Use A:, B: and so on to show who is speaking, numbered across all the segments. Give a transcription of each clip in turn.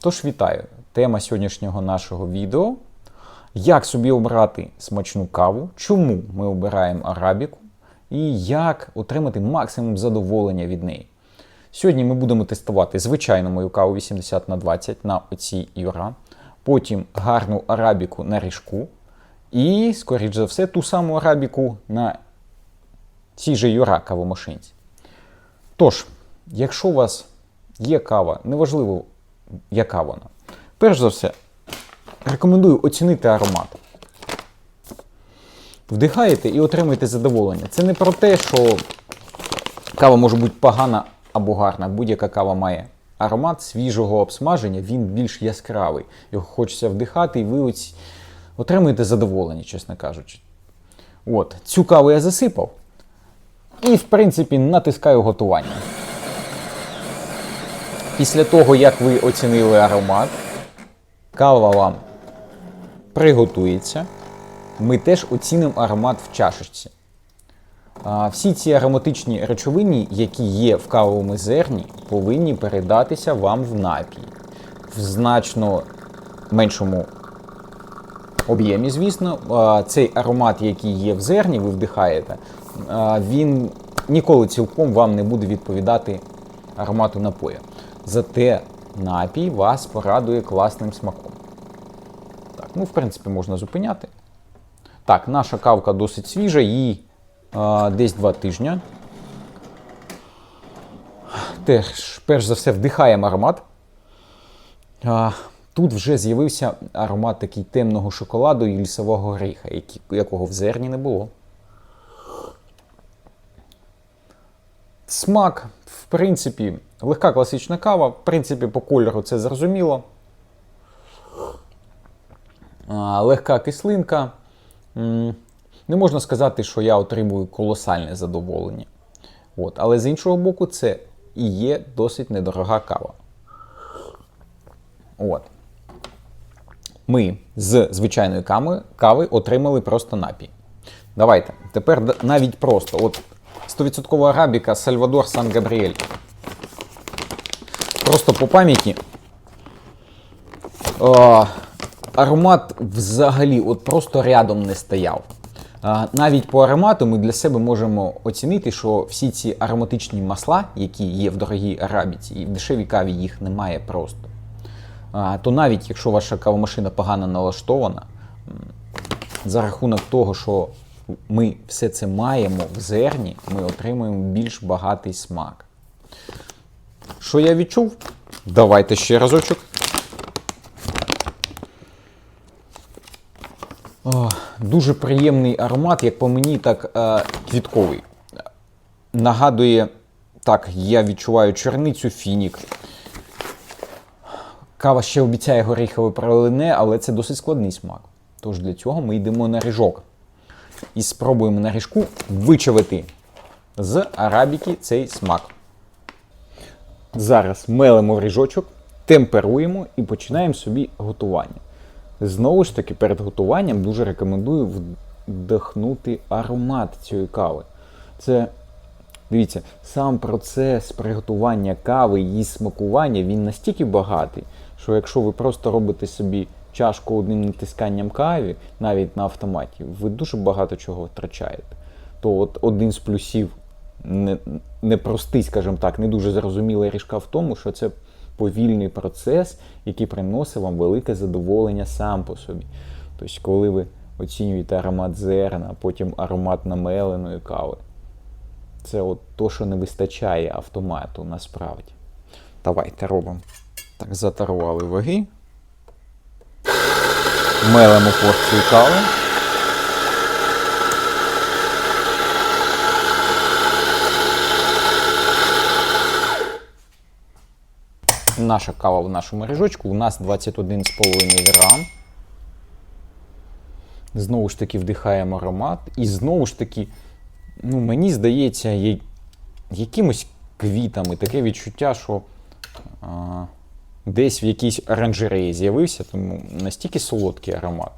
A: Тож вітаю! Тема сьогоднішнього нашого відео: як собі обрати смачну каву, чому ми обираємо арабіку і як отримати максимум задоволення від неї. Сьогодні ми будемо тестувати звичайну мою каву 80 на 20 на оцій Юра, потім гарну арабіку на ріжку і, скоріш за все, ту саму арабіку на цій же Юра кавомашинці. Тож, якщо у вас є кава, неважливо, яка вона, перш за все, рекомендую оцінити аромат. Вдихаєте і отримуєте задоволення. Це не про те, що кава може бути погана або гарна. Будь-яка кава має аромат свіжого обсмаження, він більш яскравий. Його хочеться вдихати, і ви оці... отримуєте задоволення, чесно кажучи. От, цю каву я засипав. І, в принципі, натискаю готування. Після того, як ви оцінили аромат, кава вам приготується. Ми теж оцінимо аромат в чашечці. Всі ці ароматичні речовини, які є в кавовому зерні, повинні передатися вам в напій. В значно меншому об'ємі, звісно. Цей аромат, який є в зерні, ви вдихаєте, він ніколи цілком вам не буде відповідати аромату напою. Зате напій вас порадує класним смаком. Так, ну, в принципі, можна зупиняти. Так, наша кавка досить свіжа, їй а, десь 2 тижні. Теж, перш за все, вдихаємо аромат. А, тут вже з'явився аромат такий темного шоколаду і лісового горіха, які- якого в зерні не було. Смак, в принципі, легка класична кава. В принципі, по кольору це зрозуміло. Легка кислинка. Не можна сказати, що я отримую колосальне задоволення. От. Але з іншого боку, це і є досить недорога кава. От. Ми з звичайної кави, кави отримали просто напій. Давайте. Тепер навіть просто. От 100% арабіка Сальвадор Сан Габріель. Просто по пам'яті. О, аромат взагалі от просто рядом не стояв. А, Навіть по аромату ми для себе можемо оцінити, що всі ці ароматичні масла, які є в дорогій арабіці, і в дешевій каві їх немає просто. А, То навіть якщо ваша кавомашина погано налаштована, за рахунок того, що ми все це маємо в зерні, ми отримуємо більш багатий смак. Що я відчув? Давайте ще разочок. О, дуже приємний аромат, як по мені, так е, квітковий. Нагадує, так, я відчуваю чорницю фінік. Кава ще обіцяє горіхове пролине, але це досить складний смак. Тож для цього ми йдемо на ріжок. І спробуємо на ріжку вичавити з арабіки цей смак. Зараз мелимо ріжочок, темперуємо і починаємо собі готування. Знову ж таки, перед готуванням дуже рекомендую вдихнути аромат цієї кави. Це, дивіться, сам процес приготування кави, її смакування, він настільки багатий, що якщо ви просто робите собі чашку одним натисканням каві, навіть на автоматі, ви дуже багато чого втрачаєте. То от один з плюсів не, непростий, скажімо так, не дуже зрозуміла ріжка в тому, що це повільний процес, який приносить вам велике задоволення сам по собі. Тобто, коли ви оцінюєте аромат зерна, потім аромат намеленої кави, це от то, що не вистачає автомату насправді. Давайте робимо. Так, затарували ваги. Мелимо порцію кави. Наша кава в нашому ріжочку. У нас 21,5 грам. Знову ж таки вдихаємо аромат. І знову ж таки, ну, мені здається, якимось квітами таке відчуття, що а, десь в якійсь оранжереї з'явився, тому настільки солодкий аромат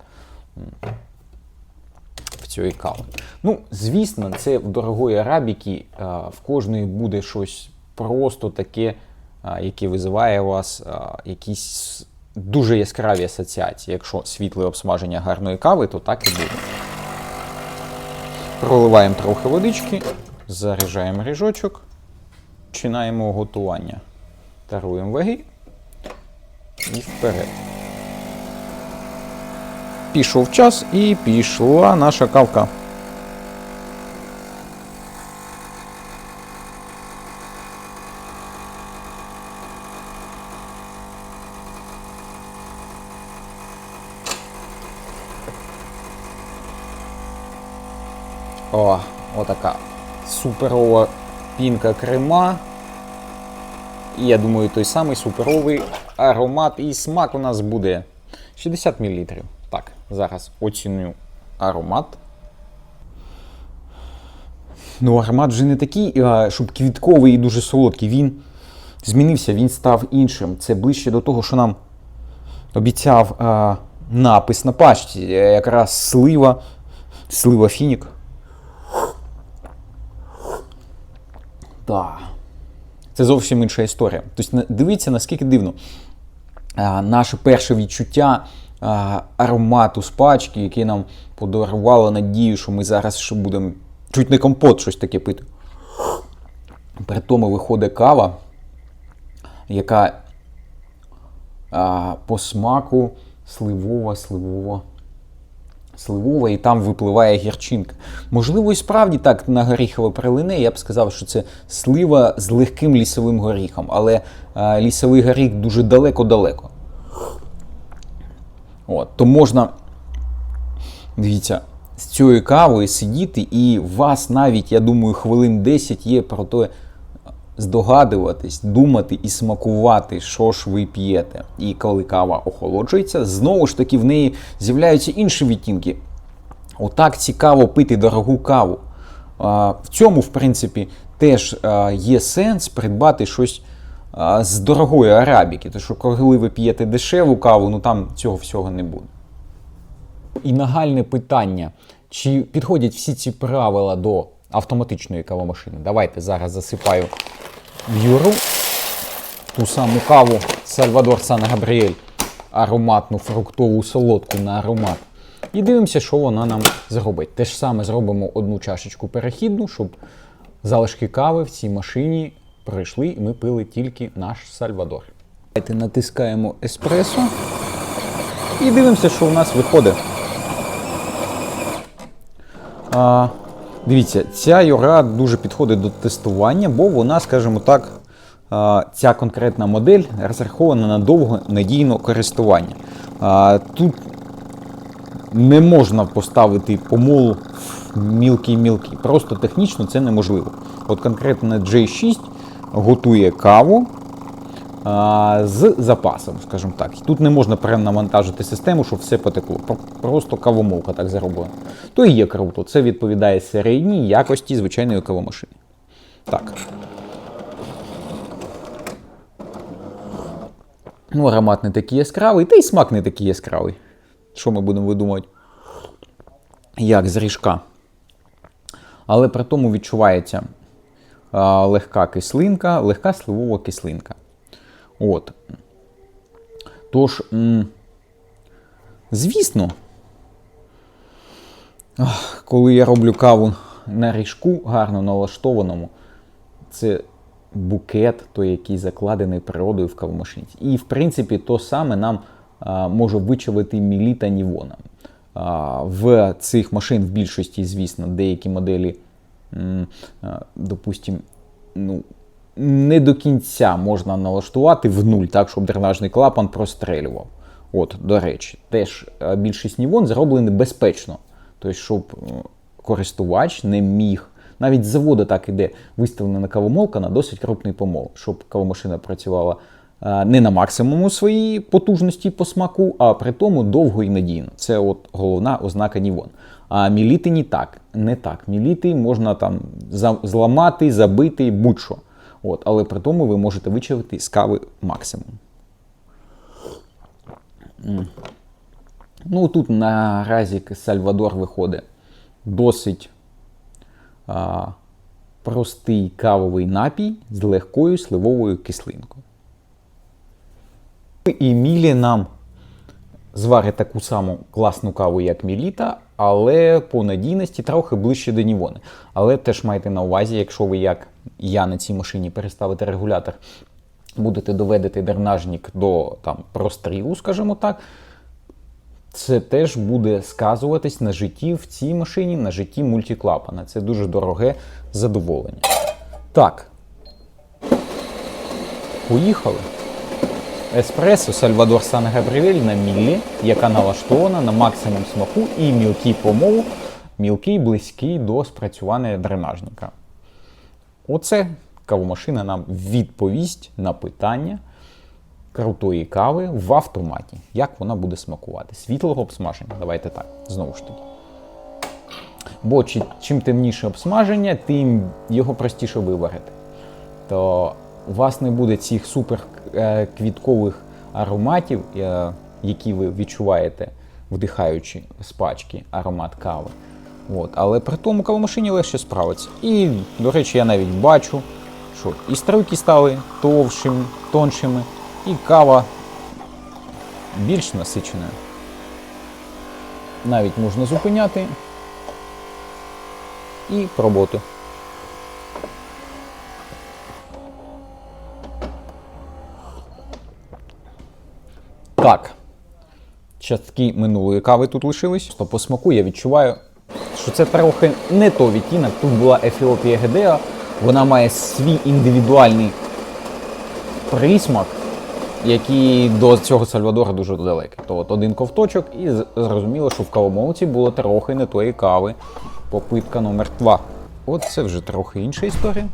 A: в цієї кави. Ну, звісно, це в дорогої арабіки в кожної буде щось просто таке який визиває у вас якісь дуже яскраві асоціації. Якщо світле обсмаження гарної кави, то так і буде. Проливаємо трохи водички, заряджаємо ріжочок, починаємо готування. Таруємо ваги і вперед. Пішов час і пішла наша кавка. О, отака суперова пінка крема. І я думаю, той самий суперовий аромат і смак у нас буде 60 мл. Так, зараз оціню аромат. Ну, аромат вже не такий, щоб квітковий і дуже солодкий. Він змінився, він став іншим. Це ближче до того, що нам обіцяв а, напис на пачці. Якраз слива, слива фінік. Так. Це зовсім інша історія. Тобто, дивіться, наскільки дивно. Наше перше відчуття аромату з пачки, який нам подарувало надію, що ми зараз ще будемо чуть не компот щось таке пити. При тому виходить кава, яка а, по смаку сливова, сливова, сливова, і там випливає гірчинка. Можливо, і справді так на горіхове прилине, я б сказав, що це слива з легким лісовим горіхом, але а, лісовий горіх дуже далеко-далеко. От, то можна, дивіться, з цією кавою сидіти, і вас навіть, я думаю, хвилин 10 є про те здогадуватись, думати і смакувати, що ж ви п'єте. І коли кава охолоджується, знову ж таки в неї з'являються інші відтінки. Отак цікаво пити дорогу каву. В цьому, в принципі, теж є сенс придбати щось з дорогої арабіки. Тому що коли ви п'єте дешеву каву, ну там цього всього не буде. І нагальне питання: чи підходять всі ці правила до автоматичної кавомашини? Давайте зараз засипаю в юру ту саму каву Сальвадор Сан Габріель, ароматну фруктову солодку на аромат. І дивимося, що вона нам зробить. Те ж саме зробимо одну чашечку перехідну, щоб залишки кави в цій машині пройшли, і ми пили тільки наш Сальвадор. Давайте натискаємо еспресо і дивимося, що у нас виходить. А, дивіться, ця юра дуже підходить до тестування, бо вона, скажімо так, ця конкретна модель розрахована на довго надійне користування. А, тут не можна поставити помол в мілкий-мілкий. Просто технічно це неможливо. От конкретно J6 готує каву з запасом, скажімо так. Тут не можна перенавантажити систему, щоб все потекло. Просто кавомолка так зроблена. То і є круто. Це відповідає середній якості звичайної кавомашини. Так. Ну, аромат не такий яскравий, та й смак не такий яскравий. Що ми будемо видумувати? Як з ріжка. Але при тому відчувається легка кислинка, легка сливова кислинка. От. Тож, звісно, коли я роблю каву на ріжку, гарно налаштованому, це букет, той, який закладений природою в кавомашинці. І, в принципі, то саме нам може вичавити Міліта Нівона. В цих машин в більшості, звісно, деякі моделі, допустим, ну, не до кінця можна налаштувати в нуль, так, щоб дренажний клапан прострелював. От, до речі, теж більшість нівон зроблені безпечно. Тобто, щоб е, користувач не міг. Навіть з заводу так іде виставлена кавомолка на досить крупний помол, щоб кавомашина працювала не на максимуму своїй потужності по смаку, а при тому довго і надійно. Це от головна ознака Нівон. А міліти не так. Не так. Міліти можна там зламати, забити, будь-що. От, але при тому ви можете вичавити з кави максимум. Ну, тут наразі Сальвадор виходить досить а, простий кавовий напій з легкою сливовою кислинкою. І Мілі нам зварить таку саму класну каву, як Міліта, але по надійності трохи ближче до Нівони. Але теж майте на увазі, якщо ви, як я на цій машині, переставите регулятор, будете доведити дренажник до там, прострілу, скажімо так, це теж буде сказуватись на житті в цій машині, на житті мультиклапана. Це дуже дороге задоволення. Так. Поїхали. Еспресо Сальвадор Сан Габріель на міллі, яка налаштована на максимум смаку і мілкий помолу, мілкий близький до спрацювання дренажника. Оце кавомашина нам відповість на питання крутої кави в автоматі. Як вона буде смакувати? Світлого обсмаження. Давайте так, знову ж таки. Бо чим темніше обсмаження, тим його простіше виварити. То у вас не буде цих супер е, ароматів, е, які ви відчуваєте, вдихаючи з пачки аромат кави. От. Але при тому кавомашині легше справиться. І, до речі, я навіть бачу, що і струйки стали товшими, тоншими, і кава більш насиченою. Навіть можна зупиняти і пробувати. Так. Частки минулої кави тут лишились. То по смаку я відчуваю, що це трохи не то відтінок. Тут була Ефіопія Гедеа. Вона має свій індивідуальний присмак, який до цього Сальвадора дуже далекий. То от один ковточок, і зрозуміло, що в кавомолці було трохи не тої кави. Попитка номер два. От це вже трохи інша історія.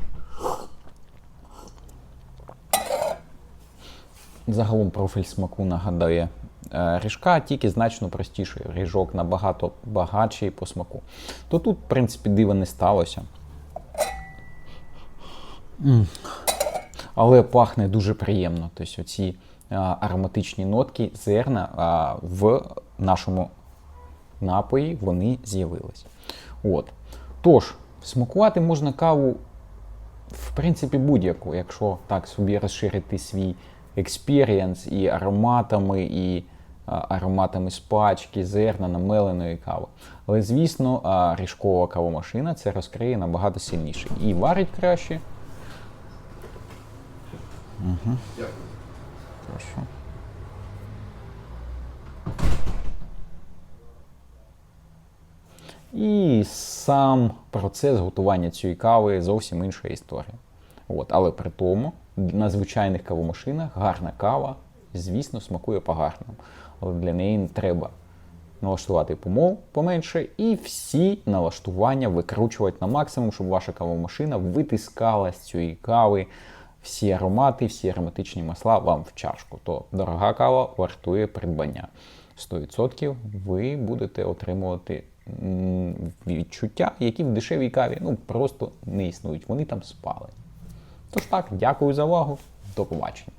A: Загалом профіль смаку нагадує е, ріжка, тільки значно простіший. Ріжок набагато багатший по смаку. То тут, в принципі, дива не сталося. Але пахне дуже приємно. Тобто оці е, ароматичні нотки зерна е, в нашому напої вони з'явились. От. Тож, смакувати можна каву в принципі, будь-яку, якщо так собі розширити свій експірієнс і ароматами, і ароматами з пачки, зерна, намеленої кави. Але, звісно, ріжкова кавомашина це розкриє набагато сильніше. І варить краще. Угу. Прошу. І сам процес готування цієї кави зовсім інша історія. От, але при тому на звичайних кавомашинах гарна кава, звісно, смакує по-гарному. Але для неї треба налаштувати помол поменше і всі налаштування викручувати на максимум, щоб ваша кавомашина витискала з цієї кави всі аромати, всі ароматичні масла вам в чашку. То дорога кава вартує придбання. 100% ви будете отримувати відчуття, які в дешевій каві ну, просто не існують. Вони там спали. Тож так, дякую за увагу. До побачення.